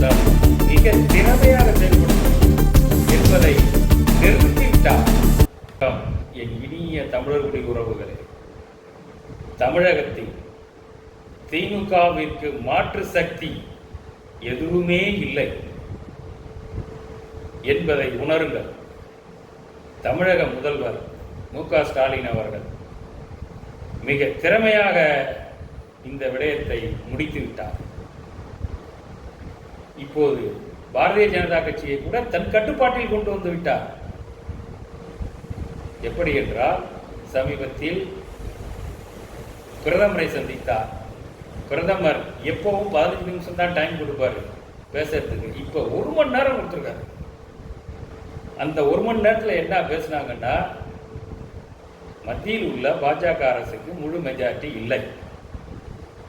மூலம் மிக திறமையாக செயல்படும் என்பதை நிறுத்திவிட்டார் என் இனிய தமிழர்களுடைய உறவுகளே தமிழகத்தில் திமுகவிற்கு மாற்று சக்தி எதுவுமே இல்லை என்பதை உணருங்கள். தமிழக முதல்வர் மு க ஸ்டாலின் அவர்கள் மிக திறமையாக இந்த விடயத்தை முடித்து விட்டார் இப்போது பாரதிய ஜனதா கட்சியை கூட தன் கட்டுப்பாட்டில் கொண்டு வந்து விட்டார். எப்படி என்றால் சமீபத்தில் பிரதமரை சந்தித்தார். பிரதமர் எப்பவும் பதினஞ்சு நிமிஷம் தான் டைம் கொடுப்பாரு. பேசுறதுக்கு. இப்போ ஒரு மணி நேரம் கொடுத்துருக்காரு. அந்த ஒரு மணி நேரத்தில் என்ன பேசுனாங்கன்னா மத்தியில் உள்ள பாஜக அரசுக்கு முழு மெஜாரிட்டி இல்லை.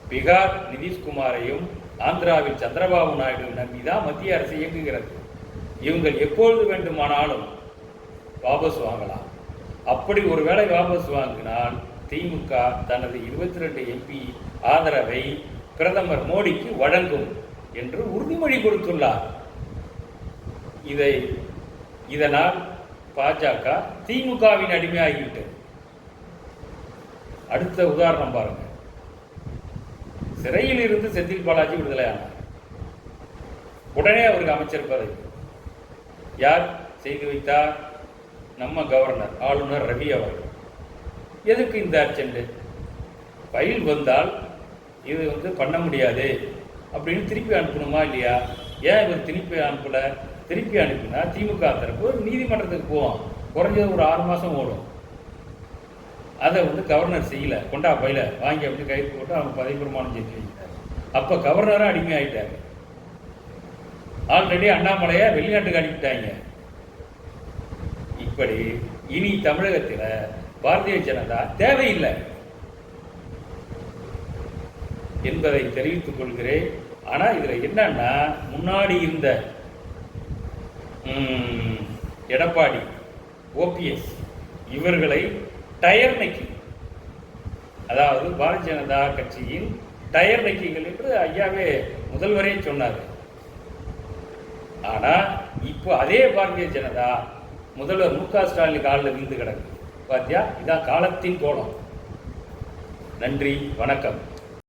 பீகார் நிதிஷ்குமாரையும் ஆந்திராவில் சந்திரபாபு நாயுடு நம்பி தான் மத்திய அரசு இயங்குகிறது. இவங்கள் எப்பொழுது வேண்டுமானாலும் வாபஸ் வாங்கலாம். அப்படி ஒருவேளை வாபஸ் வாங்கினால் திமுக தனது இருபத்தி ரெண்டு எம்பி ஆதரவை பிரதமர் மோடிக்கு வழங்கும் என்று உறுதிமொழி கொடுத்துள்ளார். இதை இதனால் பாஜக திமுகவின் அடிமையாகிவிட்டது. அடுத்த உதாரணம் பாருங்கள் சிறையில் இருந்து செந்தில் பாலாஜி விடுதலையானார் உடனே அவருக்கு அமைச்சர் பதவி யார்? செய்து வைத்தார் நம்ம கவர்னர் ஆளுநர் ரவி அவர்கள். எதுக்கு இந்த அர்ஜென்ட் ஃபைல் வந்தால் இது வந்து பண்ண முடியாது அப்படின்னு திருப்பி அனுப்பணுமா இல்லையா? ஏன் இவர் திருப்பி அனுப்பல? திருப்பி அனுப்பினா திமுக தரப்பு நீதிமன்றத்துக்கு போவோம் குறைஞ்சது ஒரு ஆறு மாதம் ஓடும். அதை வந்து கவர்னர் செய்யல கொண்டா பையில வாங்கி அப்படி கைது போட்டு அவங்க பதவி பிரமாணம் செஞ்சு வைக்கிறார். அப்போ கவர்னராக அடிமை ஆயிட்டாரு. ஆல்ரெடி அண்ணாமலையை வெளிநாட்டுக்கு அனுப்பிட்டாங்க. இப்படி இனி தமிழகத்தில் பாரதிய ஜனதா தேவையில்லை. என்பதை தெரிவித்துக் கொள்கிறேன். ஆனால் இதில் என்னன்னா முன்னாடி இருந்த எடப்பாடி ஓபிஎஸ் இவர்களை டயர் நக்கி அதாவது பாரதிய ஜனதா கட்சியின் டயர் நக்கிகள் என்று ஐயாவே முதல்வரே சொன்னார். ஆனால் இப்போ அதே பாரதிய ஜனதா முதல்வர் மு க ஸ்டாலின் காலில் விழுந்து கிடக்கு. பாத்தியா? இதான் காலத்தின் கோலம். நன்றி வணக்கம்.